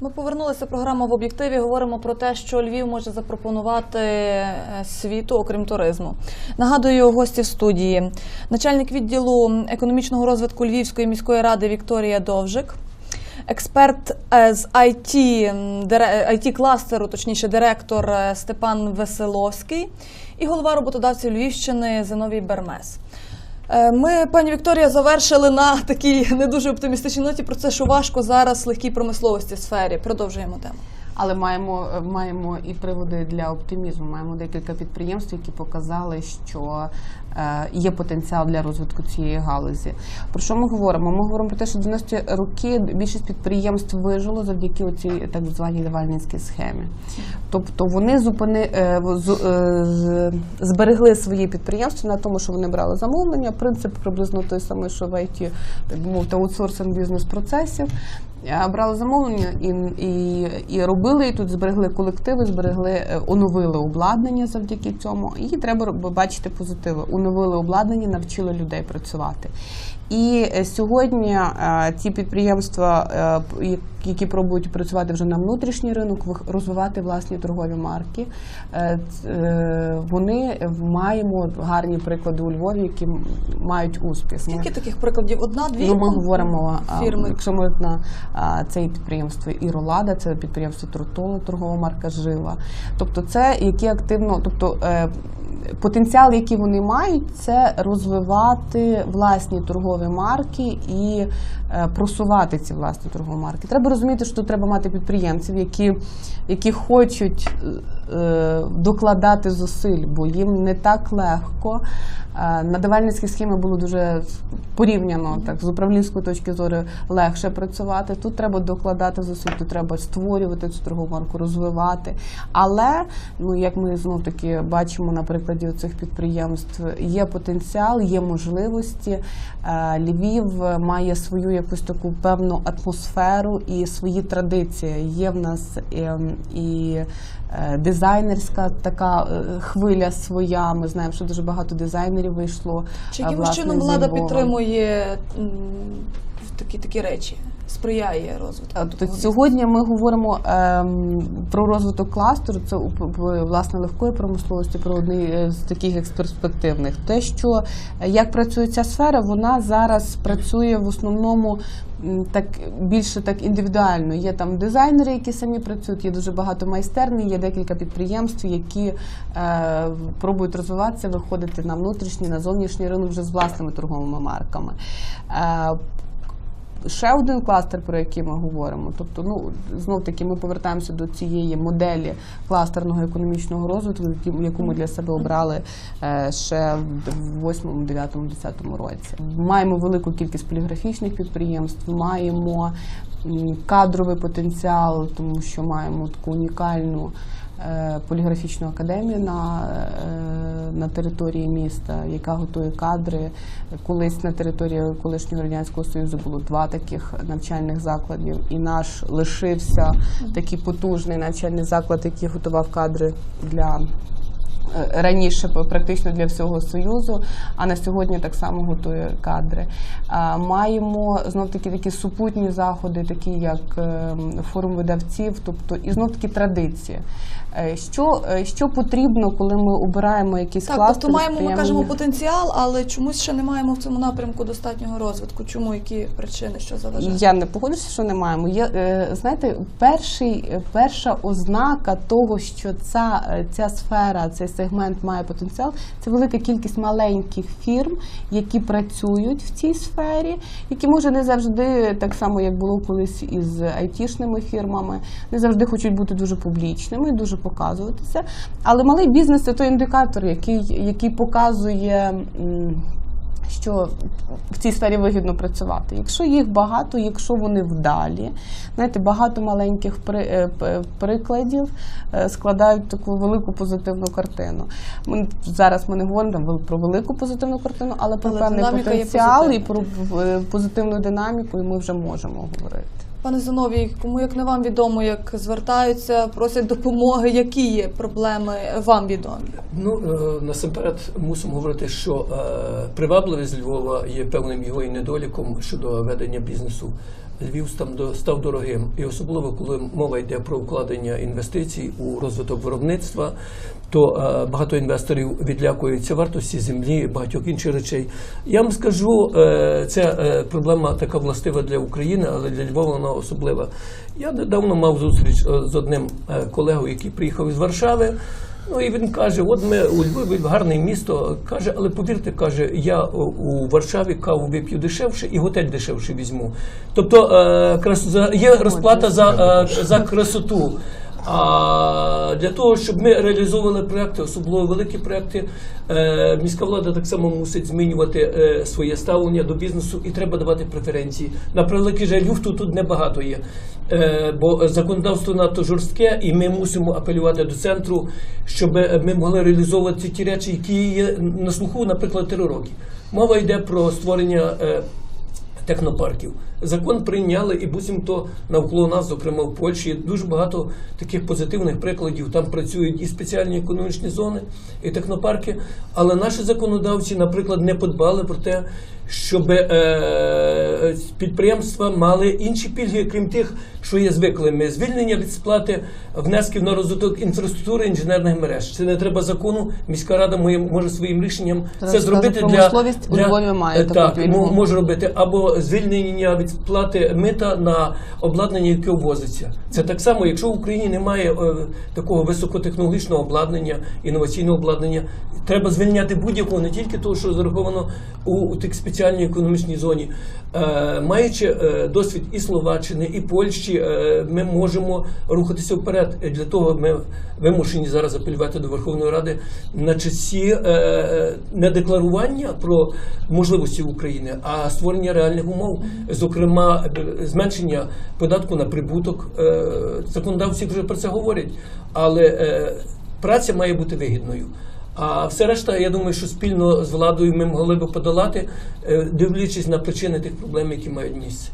Ми повернулися програма в об'єктиві. Говоримо про те, що Львів може запропонувати е, світу, окрім туризму. Нагадую гості в студії. Начальник відділу економічного розвитку Львівської міської ради Вікторія Довжик. Експерт е, з IT, IT кластеру, точніше, директор е, Степан Веселовський і голова роботодавців Львівщини Зиновій Бермес. Е, Ми, пані Вікторія, завершили на такій не дуже оптимістичній ноті про це, що важко зараз легкій промисловості сфері. Продовжуємо тему. Але маємо, маємо і приводи для оптимізму. Маємо декілька підприємств, які показали, що е, є потенціал для розвитку цієї галузі. Про що ми говоримо? Ми говоримо про те, що в 90-ті роки більшість підприємств вижило завдяки цій так званій давальницькій схемі. Тобто вони зупини, е, е, зберегли свої підприємства на тому, що вони брали замовлення. Принцип приблизно той самий, що в IT, так мовити, аутсорсинг бізнес-процесів. Брали замовлення і, і, і робили, і тут зберегли колективи, зберегли, е, оновили обладнання завдяки цьому. І треба бачити позитиви. Оновили обладнання, навчили людей працювати. І е, сьогодні е, ці підприємства, які пробують працювати вже на внутрішній ринок, розвивати власні торгові марки, е, е, вони маємо гарні приклади у Львові, які мають успіх. Скільки таких прикладів? Одна-дві? Ну, ми говоримо, фірми. якщо ми на це підприємство Іролада, це підприємство Тротола, торгова марка Жива. Тобто, це які активно, тобто е, потенціал, який вони мають, це розвивати власні торгові марки і просувати ці власні торгові марки. Треба розуміти, що тут треба мати підприємців, які, які хочуть е, докладати зусиль, бо їм не так легко. Е, На давальницькій схемі було дуже порівняно так з управлінської точки зору легше працювати. Тут треба докладати зусиль, тут треба створювати цю торгову марку, розвивати. Але ну як ми знов таки бачимо на прикладі цих підприємств, є потенціал, є можливості. Е, Львів має свою якусь таку певну атмосферу і свої традиції. Є в нас ем, і е, дизайнерська така хвиля своя. Ми знаємо, що дуже багато дизайнерів вийшло. Чи якимось чином влада підтримує такі, такі речі, сприяє розвитку? Тобто сьогодні ми говоримо ем, про розвиток кластеру, це власне легкої промисловості, про одний е, з таких як з перспективних. Те, що е, як працює ця сфера, вона зараз працює в основному. Так більше так індивідуально. Є там дизайнери, які самі працюють, є дуже багато майстерні, є декілька підприємств, які е, пробують розвиватися, виходити на внутрішній, на зовнішній ринок вже з власними торговими марками. Е, Ще один кластер, про який ми говоримо. Тобто, ну знов таки ми повертаємося до цієї моделі кластерного економічного розвитку, яку ми для себе обрали е, ще в 8, 9, 10 році. Маємо велику кількість поліграфічних підприємств, маємо кадровий потенціал, тому що маємо таку унікальну. е, Поліграфічну академію на, е, на території міста, яка готує кадри. Колись на території колишнього радянського союзу було два таких навчальних закладів, і наш лишився такий потужний навчальний заклад, який готував кадри для. Е, Раніше практично для всього союзу, а на сьогодні так само готує кадри. Маємо знов таки такі супутні заходи, такі як ем, форум видавців, тобто і знов таки традиції. Е, Що, е, що потрібно, коли ми обираємо якийсь Так, тобто маємо, ми кажемо, потенціал, але чомусь ще не маємо в цьому напрямку достатнього розвитку. Чому які причини, що заважають? Я не погоджуюся, що не маємо. Є, е, знаєте, перший, е, перша ознака того, що ця, е, ця сфера, цей сегмент має потенціал, це велика кількість маленьких фірм, які працюють в цій сфері, які може не завжди, так само як було колись із айтішними фірмами, не завжди хочуть бути дуже публічними, дуже показуватися. Але малий бізнес це той індикатор, який, який показує. Що в цій сфері вигідно працювати. Якщо їх багато, якщо вони вдалі, знаєте, багато маленьких при, е, прикладів е, складають таку велику позитивну картину. Ми зараз ми не говоримо там про велику позитивну картину, але про Але певний потенціал і про в- позитивну динаміку, і ми вже можемо говорити. Пане Зиновій, кому як не вам відомо, як звертаються, просять допомоги, які є проблеми вам відомі? Ну е, насамперед мусимо говорити, що е, привабливість Львова є певним його і недоліком щодо ведення бізнесу. Львів став, до- став дорогим, і особливо коли мова йде про вкладення інвестицій у розвиток виробництва, то е, багато інвесторів відлякуються вартості землі багатьох інших речей. Я вам скажу, це е, проблема така властива для України, але для Львова вона особлива. Я недавно мав зустріч е, з одним колегою, який приїхав із Варшави. Ну і він каже: от ми у Львові гарне місто. каже, але повірте, каже, я у- Варшаві каву вип'ю дешевше і готель дешевше візьму. Тобто є розплата за, за красоту. А для того, щоб ми реалізовували проекти, особливо великі проекти, е, міська влада так само мусить змінювати е, своє ставлення до бізнесу і треба давати преференції. На превеликий жаль, люфту тут небагато є, е, бо законодавство надто жорстке, і ми мусимо апелювати до центру, щоб ми могли реалізовувати ті речі, які є на слуху, наприклад, три роки. Мова йде про створення. технопарків. Закон прийняли і буцімто навколо нас, зокрема в Польщі, дуже багато таких позитивних прикладів. Там працюють і спеціальні економічні зони, і технопарки. Але наші законодавці, наприклад, не подбали про те, щоб е, підприємства мали інші пільги, крім тих, що є звиклими. Звільнення від сплати внесків на розвиток інфраструктури інженерних мереж. Це не треба закону. Міська рада моє- може своїм рішенням Зараз це зробити для, промисловість у Львові має Е, таку так, пільгу. може робити або звільнення від сплати мита на обладнання, яке ввозиться. Це так само, якщо в Україні немає е, такого високотехнологічного обладнання, інноваційного обладнання, треба звільняти будь-якого, не тільки того, що зараховано у, тих спеціальній економічній зоні. Е, маючи е, досвід і Словаччини, і Польщі, ми можемо рухатися вперед. Для того ми вимушені зараз апелювати до Верховної Ради на часі е, не декларування про можливості України, а створення реальних умов, зокрема зменшення податку на прибуток. Е, Законодавці вже про це говорять, але е, праця має бути вигідною. А все решта, я думаю, що спільно з владою ми могли би подолати, е, дивлячись на причини тих проблем, які мають місце.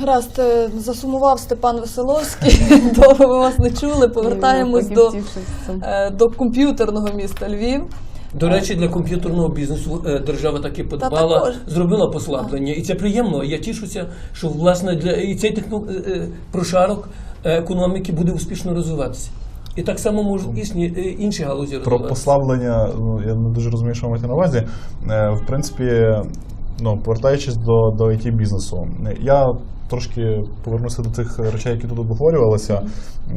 Гаразд, засумував Степан Веселовський. Довго ми вас не чули. Повертаємось до, до комп'ютерного міста Львів. До речі, для комп'ютерного бізнесу е, держава таки подбала, також. зробила послаблення, і це приємно. Я тішуся, що власне для і цей техно, е, е, прошарок економіки буде успішно розвиватися. І так само можуть існі, інші галузі Про послаблення, ну я не дуже розумію, що маєте на увазі. В принципі, ну, повертаючись до, до it бізнесу, я трошки повернуся до тих речей, які тут обговорювалися.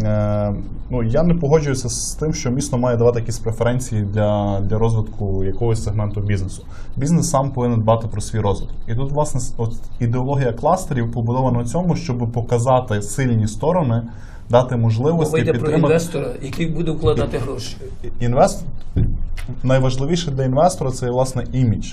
Е, Ну, я не погоджуюся з тим, що місто має давати якісь преференції для, для розвитку якогось сегменту бізнесу. Бізнес сам повинен дбати про свій розвиток. І тут, власне, от ідеологія кластерів побудована на цьому, щоб показати сильні сторони, дати можливості Мова йде про підтримати. інвестора, який буде вкладати гроші. Інвест... Найважливіше для інвестора це власне імідж.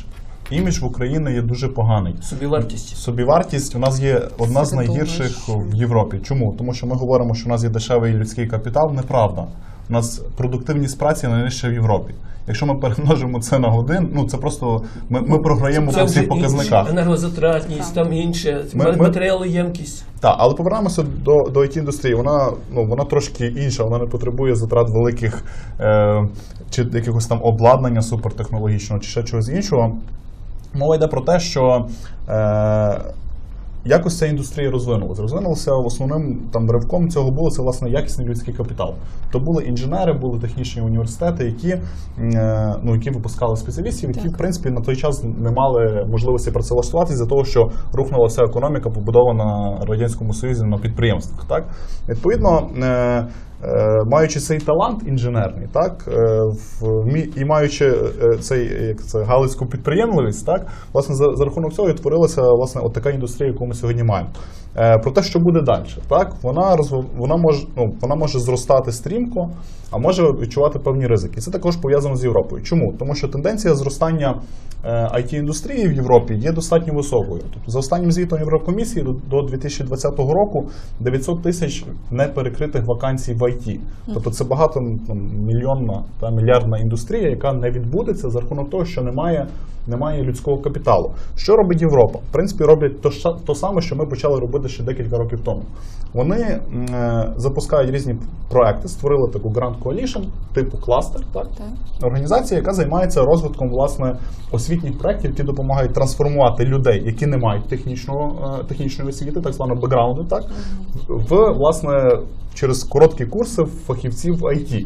Імідж в Україні є дуже поганий. Собівартість. Собівартість у нас є одна з найгірших в Європі. Чому? Тому що ми говоримо, що у нас є дешевий людський капітал. Неправда. У нас продуктивність праці найнижча в Європі. Якщо ми перемножимо це на годин, ну це просто ми, ми програємо по всіх показниках. енергозатратність, там інше, Ми- ми- матеріалоємкість. Так, але повернемося до, до it індустрії. Вона ну вона трошки інша, вона не потребує затрат великих е, чи якихось там обладнання супертехнологічного, чи ще чогось іншого. Мова йде про те, що е, якось ця індустрія розвинулася. Розвинулася основним там ривком цього було це власне якісний людський капітал. То були інженери, були технічні університети, які, е, ну, які випускали спеціалістів, які в принципі на той час не мали можливості працевлаштуватися за того, що рухнулася економіка, побудована на радянському союзі на підприємствах. Так відповідно. Е, Е, маючи цей талант інженерний, так і маючи цей як це галицьку підприємливість, так власне за, за рахунок цього і творилася власне от така індустрія, яку ми сьогодні маємо. Е, Про те, що буде далі, так вона вона може ну вона може зростати стрімко, а може відчувати певні ризики. І це також пов'язано з Європою. Чому? Тому що тенденція зростання it індустрії в Європі є достатньо високою. Тобто, за останнім звітом Єврокомісії до- до 2020 року 900 тисяч неперекритих вакансій в IT. Тобто це багато там, мільйонна та мільярдна індустрія, яка не відбудеться за рахунок того, що немає, немає людського капіталу. Що робить Європа? В принципі, роблять то, то саме, що ми почали робити ще декілька років тому. Вони е, запускають різні проекти, створили таку Grand Coalition, типу кластер, так? Так. Організація, яка займається розвитком власне освітніх проєктів, які допомагають трансформувати людей, які не мають технічного е, технічної освіти, так званого бекграунду, так в власне через короткі курси фахівців IT.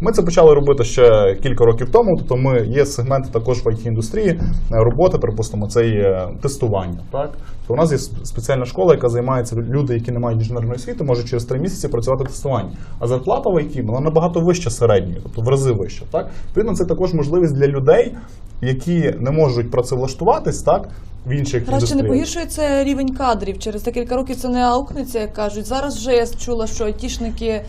Ми це почали робити ще кілька років тому. Тобто, ми є сегменти також в it індустрії е, роботи, припустимо, це є тестування. Так то у нас є спеціальна школа, яка займається люди, які не мають інженерної освіти, можуть через три місяці працювати в тестуванні. А зарплата в IT вона набагато вища середньої, тобто в рази вища. Так відповідно, це також можливість для людей, які не можуть працевлаштуватись, так в інших чи не погіршується рівень кадрів? Через декілька років це не аукнеться, як кажуть. Зараз вже я чула, що айтішники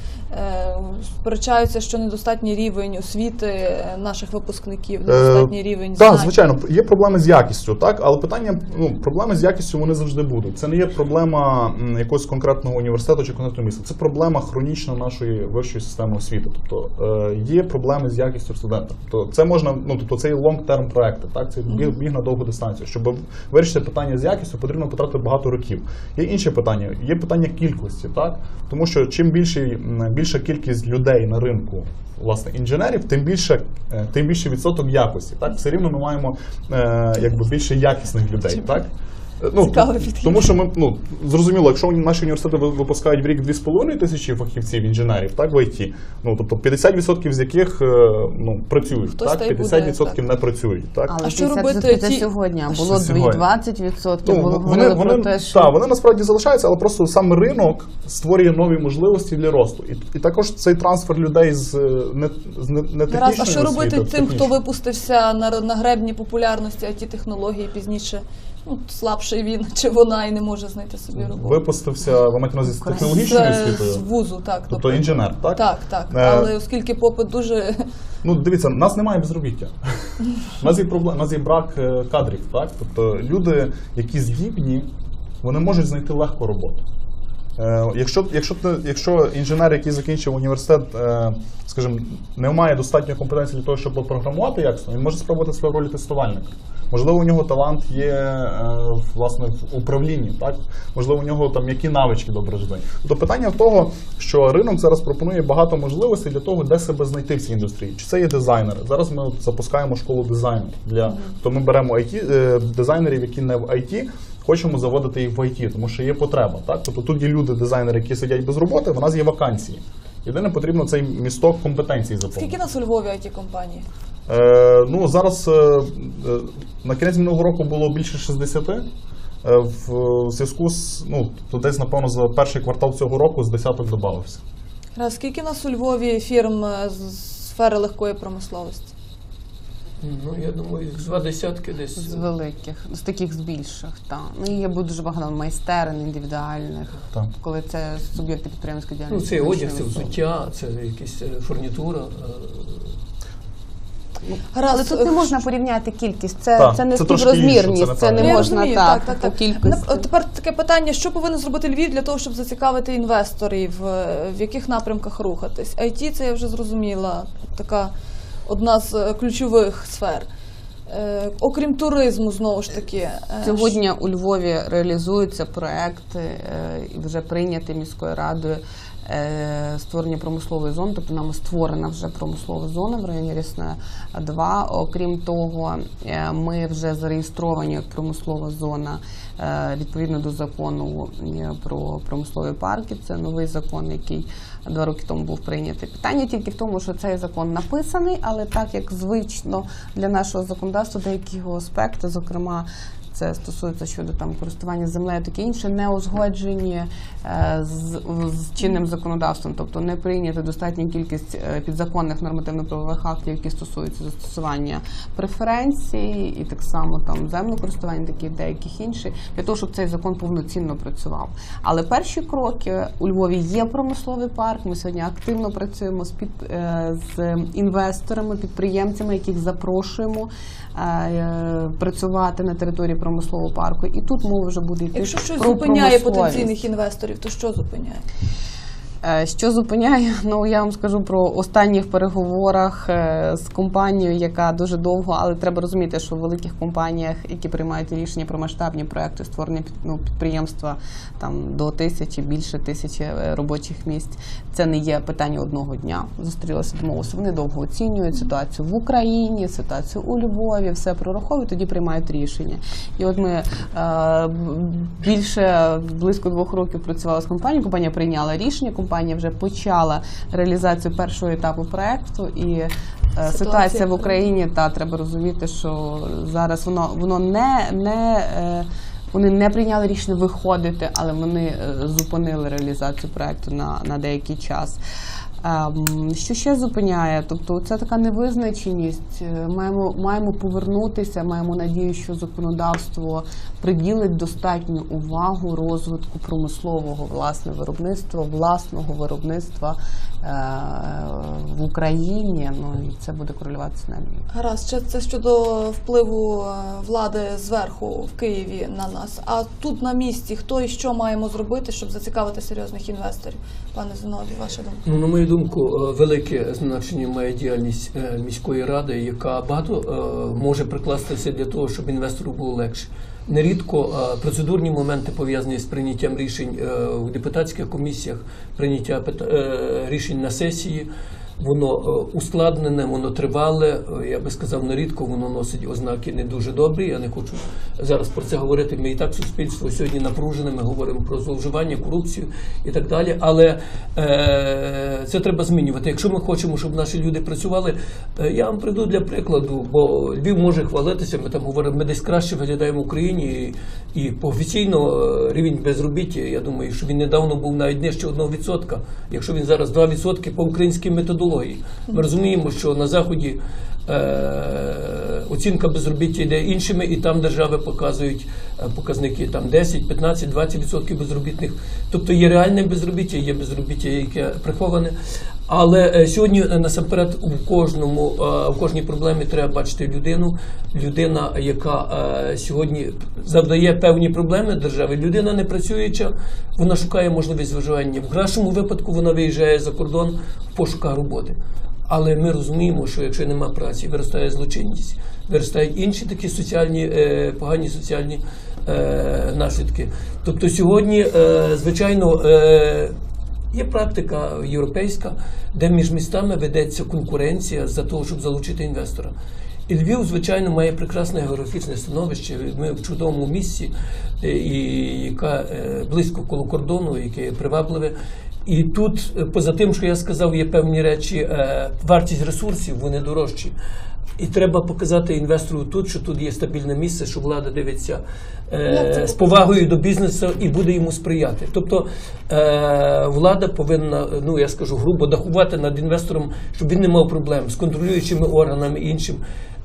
сперечаються, що недостатній рівень освіти е, наших випускників, недостатній рівень Так, звичайно, є проблеми з якістю, так, але питання, ну, проблеми з якістю вони завжди будуть. Це не є проблема якогось конкретного університету чи конкретного міста. Це проблема хронічна нашої вищої системи освіти. Тобто е, є проблеми з якістю студента. Тобто це можна, ну тобто це є long-term проекти, так, це біг, біг на довгу дистанцію. Щоб вирішити питання з якістю, потрібно потратити багато років. Є інше питання, є питання кількості, так, тому що чим більший, м, більша кількість людей на ринку власне інженерів, тим більше, е, тим більше відсоток якості. Так, все рівно ми маємо е, якби більше якісних людей. Так. Ну, Цікавий підхід. тому що ми ну зрозуміло, якщо наші університети ви- випускають в рік 2,5 тисячі фахівців інженерів, так в ІТ, ну тобто 50% з яких е, ну працюють, Хтось так та й буде, 50% не працюють, так. Але А що робити це ті- сьогодні, було що сьогодні? 20%. Ну, було вони, вони, про те, що та, вони насправді залишаються, але просто сам ринок створює нові можливості для росту. І, і також цей трансфер людей з е, не, з не, не технічної а що освіти, робити тим, хто випустився на, на гребні популярності it технології пізніше? Ну, слабший він чи вона і не може знайти собі роботу. Випустився, ви маєте на увазі з технологічної технологічною З, з вузу, так. Тобто інженер, так? Так, так. Е, Але оскільки попит дуже Ну, дивіться, нас немає безробіття. У нас є проблем, нас є брак е, кадрів, так? Тобто люди, які здібні, вони можуть знайти легко роботу. Е, якщо, якщо, якщо інженер, який закінчив університет, е, скажімо, не має достатньо компетенції для того, щоб програмувати якісно, він може спробувати в ролі тестувальника. Можливо, у нього талант є е, власне в управлінні, так? Можливо, у нього там які навички добре розвинені. Тобто питання в того, що ринок зараз пропонує багато можливостей для того, де себе знайти в цій індустрії. Чи це є дизайнери? Зараз ми запускаємо школу дизайну для то ми беремо IT, дизайнерів, які не в IT, хочемо заводити їх в IT, тому що є потреба. Так? Тобто тут є люди, дизайнери, які сидять без роботи, в нас є вакансії. Єдине, потрібно цей місток компетенцій заповнити. скільки нас у Львові it компанії? Е, ну, зараз е, е, на кінець минулого року було більше 60. Е, в зв'язку з ну, то десь, напевно, за перший квартал цього року з десяток додався. Скільки нас у Львові фірм е, з сфери легкої промисловості? Ну, я думаю, їх два десятки десь. з великих, з таких з більших. Та. Ну, і є дуже багато майстерень індивідуальних, Так. коли це суб'єкти підприємської Ну, діяльності. це одяг, це взуття, це якась е, фурнітура. е, Гаразд, Але тут не можна порівняти кількість, це, Так, це не це трошки інше, співрозмірність, це це, неправильно. не можна розумію, так, так, так, по так. кількості. Нап- Тепер таке питання: що повинен зробити Львів для того, щоб зацікавити інвесторів, е, в яких напрямках рухатись? IT – це я вже зрозуміла, така одна з е, ключових сфер. Е, Окрім туризму, знову ж таки, е, Сьогодні у Львові реалізуються проекти е, і вже прийняті міською радою створення промислової зони, тобто нами створена вже промислова зона в районі Рясне 2. Окрім того, е, ми вже зареєстровані як промислова зона е, відповідно до закону е, про промислові парки. Це новий закон, який два роки тому був прийнятий. Питання тільки в тому, що цей закон написаний, але так як звично для нашого законодавства, деякі його аспекти, зокрема це стосується щодо там користування землею, таке інше, не узгоджені е, з, з чинним законодавством, тобто не прийнята достатня кількість е, підзаконних нормативно-правових актів, які стосуються застосування преференцій, і так само там землекористування, такі деяких інших, для того, щоб цей закон повноцінно працював. Але перші кроки у Львові є промисловий парк. Ми сьогодні активно працюємо з під е, з інвесторами, підприємцями, яких запрошуємо працювати на території промислового парку. І тут мова вже буде йти Якщо щось про зупиняє потенційних інвесторів, то що зупиняє? Е, Що зупиняє? Ну я вам скажу про останніх переговорах е, з компанією, яка дуже довго, але треба розуміти, що в великих компаніях, які приймають рішення про масштабні проекти, створення ну, підприємства там до тисячі, більше тисячі е, робочих місць, це не є питання одного дня. Зустрілися, домовилися. Вони довго оцінюють ситуацію в Україні, ситуацію у Львові, все прораховують, тоді приймають рішення. І от ми е, більше близько двох років працювали з компанією. Компанія прийняла рішення. Компанія вже почала реалізацію першого етапу проекту і. е, Ситуація в Україні та треба розуміти, що зараз воно воно не, не е, вони не прийняли рішення виходити, але вони е, зупинили реалізацію проекту на, на деякий час. Ем, Що ще зупиняє? Тобто це така невизначеність. Маємо, маємо повернутися, маємо надію, що законодавство приділить достатню увагу розвитку промислового власне виробництва, власного виробництва е, в Україні. Ну і це буде корелюватися на Гаразд, ще це щодо впливу е, влади зверху в Києві на нас. А тут на місці хто і що маємо зробити, щоб зацікавити серйозних інвесторів? Пане Зиновій, ваша думка? Ну, на мою думку, е, велике значення має діяльність міської ради, яка багато е, може прикластися для того, щоб інвестору було легше. Нерідко е, процедурні моменти пов'язані з прийняттям рішень в у депутатських комісіях, прийняття е, рішень на сесії. Воно е, ускладнене, воно тривале. е, Я би сказав, нерідко воно носить ознаки не дуже добрі. Я не хочу зараз про це говорити. Ми і так суспільство сьогодні напружене. Ми говоримо про зловживання, корупцію і так далі. Але е, це треба змінювати. Якщо ми хочемо, щоб наші люди працювали, е, я вам прийду для прикладу, бо Львів може хвалитися. Ми там говоримо, ми десь краще виглядаємо в Україні, і, і офіційно е, рівень безробіття. Я думаю, що він недавно був навіть нижче 1%, якщо він зараз 2% по українській методології. Ми розуміємо, що на заході. Е, оцінка безробіття йде іншими, і там держави показують е, показники там 10, 15, 20% безробітних. Тобто є реальне безробіття, є безробіття, яке приховане. Але е, сьогодні насамперед у кожному у кожній проблемі треба бачити людину. Людина, яка сьогодні завдає певні проблеми державі. Людина не працююча, вона шукає можливість виживання. В кращому випадку вона виїжджає за кордон в роботи. Але ми розуміємо, що якщо нема праці, виростає злочинність, виростають інші такі соціальні, е, погані соціальні е, наслідки. Тобто сьогодні, е, звичайно, є практика європейська, де між містами ведеться конкуренція за того, щоб залучити інвестора. І Львів, звичайно, має прекрасне географічне становище. Ми в чудовому місці, і яка близько коло кордону, яке привабливе. І тут, е, поза тим, що я сказав, є певні речі, е, вартість ресурсів, вони дорожчі. І треба показати інвестору тут, що тут є стабільне місце, що влада дивиться е, з повагою до бізнесу і буде йому сприяти. Тобто е, влада повинна, ну я скажу грубо, дахувати над інвестором, щоб він не мав проблем з контролюючими органами і іншим.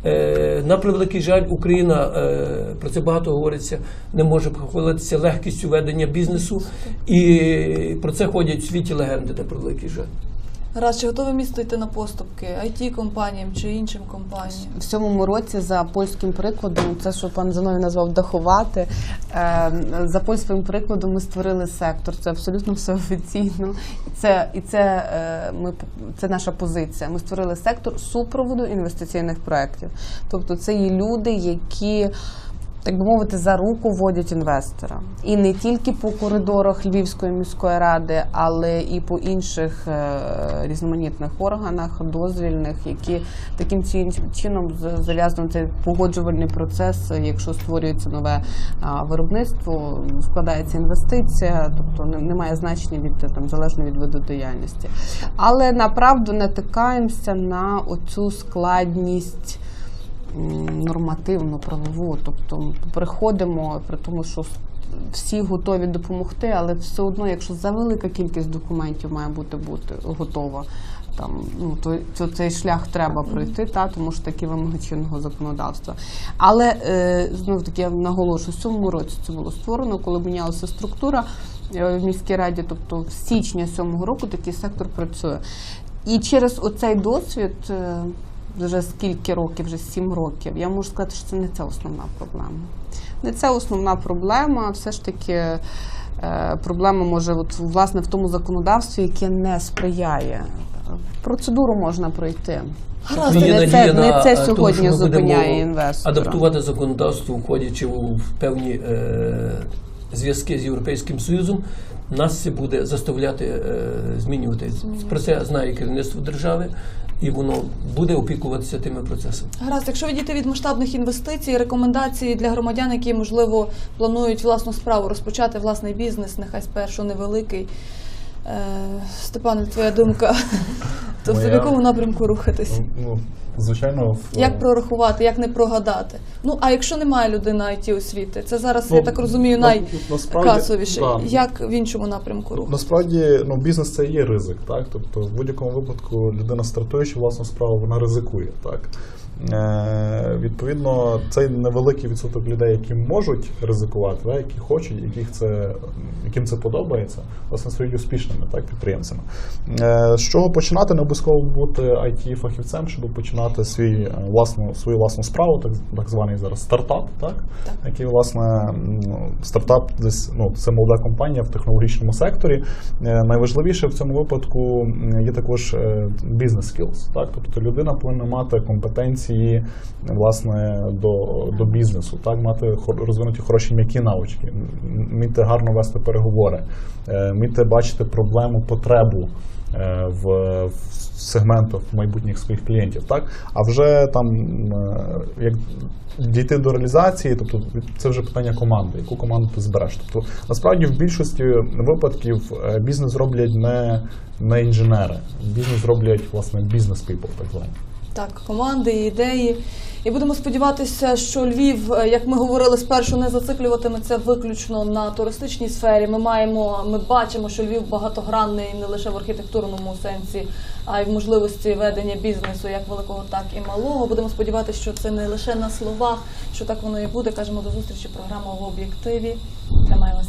Е, на превеликий жаль, Україна е, про це багато говориться, не може похвалитися легкістю ведення бізнесу, і про це ходять в світі легенди, на превеликий жаль. Гаразд, чи готове місто йти на поступки it компаніям чи іншим компаніям? в цьому році за польським прикладом, це що пан Зиновій назвав дахувати. е, За польським прикладом ми створили сектор. Це абсолютно все офіційно. І це і це е, ми це наша позиція. Ми створили сектор супроводу інвестиційних проєктів. Тобто, це є люди, які. Так би мовити, за руку водять інвестора, і не тільки по коридорах Львівської міської ради, але і по інших е, різноманітних органах дозвільних, які таким чином зав'язано цей погоджувальний процес. Якщо створюється нове а, виробництво, вкладається інвестиція, тобто немає значення від там залежно від виду діяльності. Але направду натикаємося на оцю складність нормативну, правову. Тобто приходимо при тому, що всі готові допомогти, але все одно, якщо завелика кількість документів має бути, бути готова. Там ну то, то цей шлях треба пройти, та тому що такі вимоги чинного законодавства. Але е, знов таки я наголошую, в цьому році це було створено, коли мінялася структура е, в міській раді, тобто в січня сьомого року такий сектор працює. І через оцей досвід, е, вже скільки років, вже сім років, я можу сказати, що це не це основна проблема. Не це основна проблема, все ж таки. е, Проблема може от, власне в тому законодавстві, яке не сприяє. Процедуру можна пройти. Гаразд, Є не це, не це сьогодні що ми зупиняє інвестора. Адаптувати законодавство, входячи в певні е, зв'язки з Європейським Союзом, нас це буде заставляти е, змінювати. Про це знає керівництво держави, і воно буде опікуватися тими процесами. Гаразд, якщо відійти від масштабних інвестицій, рекомендації для громадян, які можливо планують власну справу розпочати власний бізнес, нехай спершу невеликий. Е, Степане, твоя думка, то в якому напрямку рухатись? Ну, звичайно, в- Як прорахувати, як не прогадати? Ну а якщо немає людини it освіти, це зараз, Ну, я так розумію, на- найкасовіше. да. Як в іншому напрямку рухатись? Насправді, ну, бізнес це і є ризик, так? Тобто, в будь-якому випадку людина, стартуючи власну справу, вона ризикує, так? Е, відповідно, цей невеликий відсоток людей, які можуть ризикувати, так, які хочуть, яких це, яким це подобається, власне, стають успішними так, підприємцями. Е, з чого починати? Не обов'язково бути it фахівцем щоб починати свій, е, власну, свою власну справу, так, так званий зараз стартап, так? Так. який, власне, стартап десь ну, це молода компанія в технологічному секторі. Е, Найважливіше в цьому випадку є також бізнес skills, так? Тобто людина повинна мати компетенції власне до, до бізнесу, так, мати розвинуті хороші м'які навички, вміти гарно вести переговори, е, вміти бачити проблему, потребу. Е, В, сегментах майбутніх своїх клієнтів, так а вже там е, як дійти до реалізації, тобто це вже питання команди, яку команду ти збереш. Тобто насправді в більшості випадків е, бізнес роблять не, не інженери, бізнес роблять власне бізнес people, так звані. Так, команди і ідеї. І будемо сподіватися, що Львів, е, як ми говорили спершу, не зациклюватиметься виключно на туристичній сфері. Ми маємо, ми бачимо, що Львів багатогранний не лише в архітектурному сенсі, а й в можливості ведення бізнесу як великого, так і малого. Будемо сподіватися, що це не лише на словах, що так воно і буде. Кажемо до зустрічі. Програма в об'єктиві. Тримаємось.